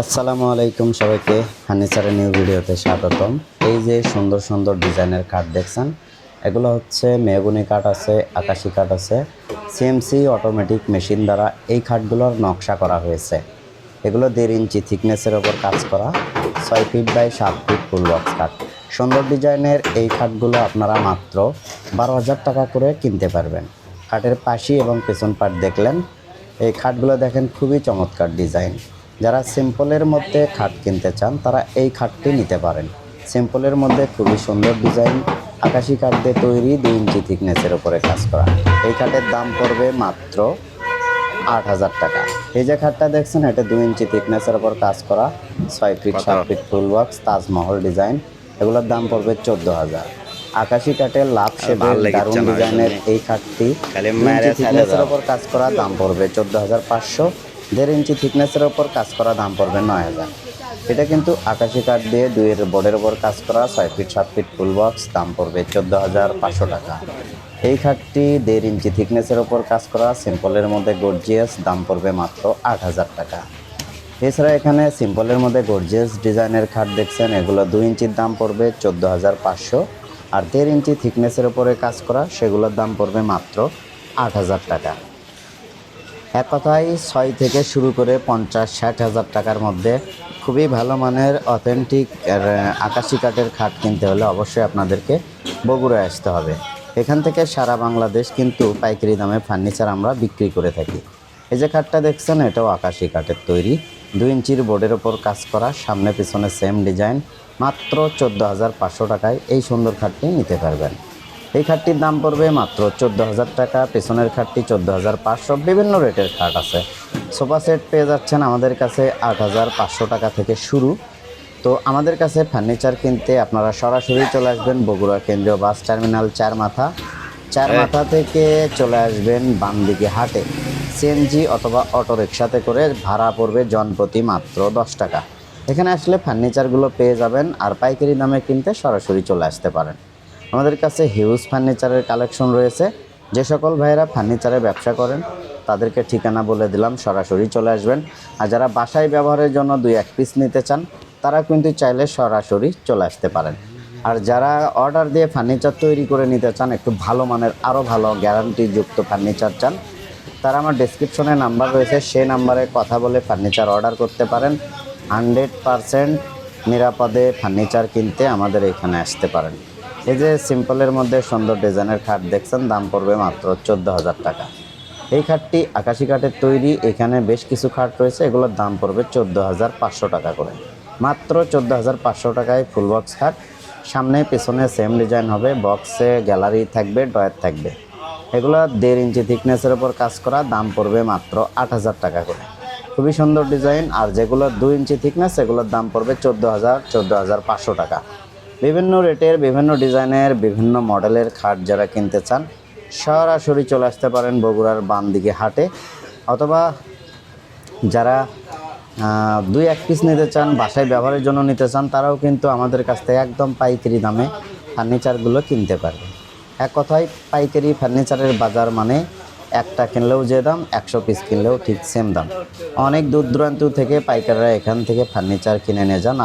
আসসালামু আলাইকুম সবাইকে ফার্নিচারের নিউ ভিডিওতে স্বাগতম। এই যে সুন্দর সুন্দর ডিজাইনের কাঠ দেখছেন, এগুলো হচ্ছে মেহগুনি কাঠ আছে, আকাশি কাঠ আছে। সিএমসি অটোমেটিক মেশিন দ্বারা এই কাঠগুলোর নকশা করা হয়েছে। এগুলো দেড় ইঞ্চি থিকনেসের ওপর কাজ করা, ছয় ফিট বাই সাত ফিট ফুল বক্স কাঠ সুন্দর ডিজাইনের এই কাঠগুলো আপনারা মাত্র বারো হাজার টাকা করে কিনতে পারবেন। খাটের পাশি এবং পেছন পাট দেখলেন। এই খাটগুলো দেখেন খুবই চমৎকার ডিজাইন। যারা সিম্পলের মধ্যে খাট কিনতে চান তারা এই খাটটি নিতে পারেন। সিম্পলের মধ্যে খুবই সুন্দর ডিজাইন আকাশি কাঠ দিয়ে তৈরি দুই ইঞ্চি থিকনেসের উপরে কাজ করা। এই খাটের দাম পড়বে মাত্র আট হাজার টাকা। এই যে খাটটা দেখছেন এটা দুই ইঞ্চি থিকনেসের উপর কাজ করা। ছয় ফিট সাত feet full box Taj Mahal design. এগুলোর দাম পড়বে চোদ্দ হাজার। আকাশি কাঠের লাভ শেপের দারুণ ডিজাইনের এই খাটটি থিকনেসের দাও। উপর কাজ করা দাম পড়বে চোদ্দ হাজার পাঁচশো। দেড় ইঞ্চি থিকনেসের ওপর কাজ করা দাম পড়বে নয় হাজার। এটা কিন্তু আকাশি কাঠ দিয়ে দুইয়ের বোর্ডের ওপর কাজ করা ছয় ফিট সাত ফিট ফুল বক্স দাম পড়বে চোদ্দ হাজার পাঁচশো টাকা। এই খাটটি দেড় ইঞ্চি থিকনেসের ওপর কাজ করা সিম্পলের মধ্যে গর্জিয়াস দাম পড়বে মাত্র আট হাজার টাকা। এছাড়া এখানে সিম্পলের মধ্যে গর্জিয়াস ডিজাইনের খাট দেখছেন, এগুলো দুই ইঞ্চির দাম পড়বে চোদ্দ হাজার পাঁচশো। আর দেড় ইঞ্চি থিকনেসের ওপরে কাজ করা, সেগুলোর দাম পড়বে মাত্র আট হাজার টাকা। এক কথায় ছয় থেকে শুরু করে পঞ্চাশ, ষাট হাজার টাকার মধ্যে খুবই ভালো মানের অথেন্টিক আকাশি কাঠের খাট কিনতে হলে অবশ্যই আপনাদেরকে বগুড়ায় আসতে হবে। এখান থেকে সারা বাংলাদেশ কিন্তু পাইকারি দামে ফার্নিচার আমরা বিক্রি করে থাকি। এই যে খাটটা দেখছেন, এটাও আকাশি কাঠের তৈরি। দুই ইঞ্চির বোর্ডের ওপর কাজ করা, সামনে পিছনে সেম ডিজাইন মাত্র চোদ্দ হাজার পাঁচশো টাকায় এই সুন্দর খাটটি নিতে পারবেন। এই খাটটির দাম পড়বে মাত্র চোদ্দ হাজার টাকা পেছনের খাটটি চোদ্দ হাজার পাঁচশো। বিভিন্ন রেটের খাট আছে। সোফা সেট পেয়ে যাচ্ছেন আমাদের কাছে আট হাজার পাঁচশো টাকা থেকে শুরু। তো আমাদের কাছে ফার্নিচার কিনতে আপনারা সরাসরি চলে আসবেন বগুড়া কেন্দ্রীয় বাস টার্মিনাল চার মাথা। চার মাথা থেকে চলে আসবেন বাম দিকে হাটে। সিএনজি অথবা অটো রিক্সাতে করে ভাড়া পড়বে জনপ্রতি মাত্র দশ টাকা। এখানে আসলে ফার্নিচারগুলো পেয়ে যাবেন আর পাইকারি দামে কিনতে সরাসরি চলে আসতে পারেন। আমাদের কাছে হিউজ ফার্নিচারের কালেকশন রয়েছে। যে সকল ভাইয়েরা ফার্নিচারের ব্যবসা করেন, তাদেরকে ঠিকানা বলে দিলাম, সরাসরি চলে আসবেন। আর যারা বাসায় ব্যবহারের জন্য দুই এক পিস নিতে চান, তারা কিন্তু চাইলে সরাসরি চলে আসতে পারেন। আর যারা অর্ডার দিয়ে ফার্নিচার তৈরি করে নিতে চান, একটু ভালো মানের আরও ভালো গ্যারান্টিযুক্ত ফার্নিচার চান, তারা আমার ডেসক্রিপশনে নাম্বার রয়েছে। সে নাম্বারে কথা বলে ফার্নিচার অর্ডার করতে পারেন। হান্ড্রেড পারসেন্ট নিরাপদে ফার্নিচার কিনতে আমাদের এখানে আসতে পারেন। এই যে সিম্পলের মধ্যে সুন্দর ডিজাইনের খাট দেখছেন, দাম পড়বে মাত্র চোদ্দ হাজার টাকা। এই খাটটি আকাশি কাঠের তৈরি, এখানে বেশ কিছু খাট রয়েছে, এগুলোর দাম পড়বে চোদ্দ হাজার পাঁচশো টাকা করে। মাত্র চোদ্দ হাজার পাঁচশো টাকায় ফুল বক্স খাট, সামনে পেছনে সেম ডিজাইন হবে, বক্সে গ্যালারি থাকবে ডয়ার থাকবে। এগুলো দেড় ইঞ্চি থিকনেসের ওপর কাজ করা, দাম পড়বে মাত্র আট হাজার টাকা করে। খুবই সুন্দর ডিজাইন আর যেগুলো দুই ইঞ্চি থিকনেস এগুলোর দাম পড়বে চোদ্দ হাজার চোদ্দ হাজার পাঁচশো টাকা। বিভিন্ন রেটের, বিভিন্ন ডিজাইনের, বিভিন্ন মডেলের খাট যারা কিনতে চান, সরাসরি চলে আসতে পারেন বগুড়ার বাম দিকে হাটে। অথবা যারা দুই এক পিস নিতে চান, বাসায় ব্যবহারের জন্য নিতে চান, তারাও কিন্তু আমাদের কাছ থেকে একদম পাইকারি দামে ফার্নিচারগুলো কিনতে পারবে। এক কথায়, পাইকারি ফার্নিচারের বাজার মানে একটা কিনলেও যে দাম, একশো পিস কিনলেও ঠিক সেম দাম। অনেক দূর দূরান্ত থেকে পাইকাররা এখান থেকে ফার্নিচার কিনে নিয়ে যান।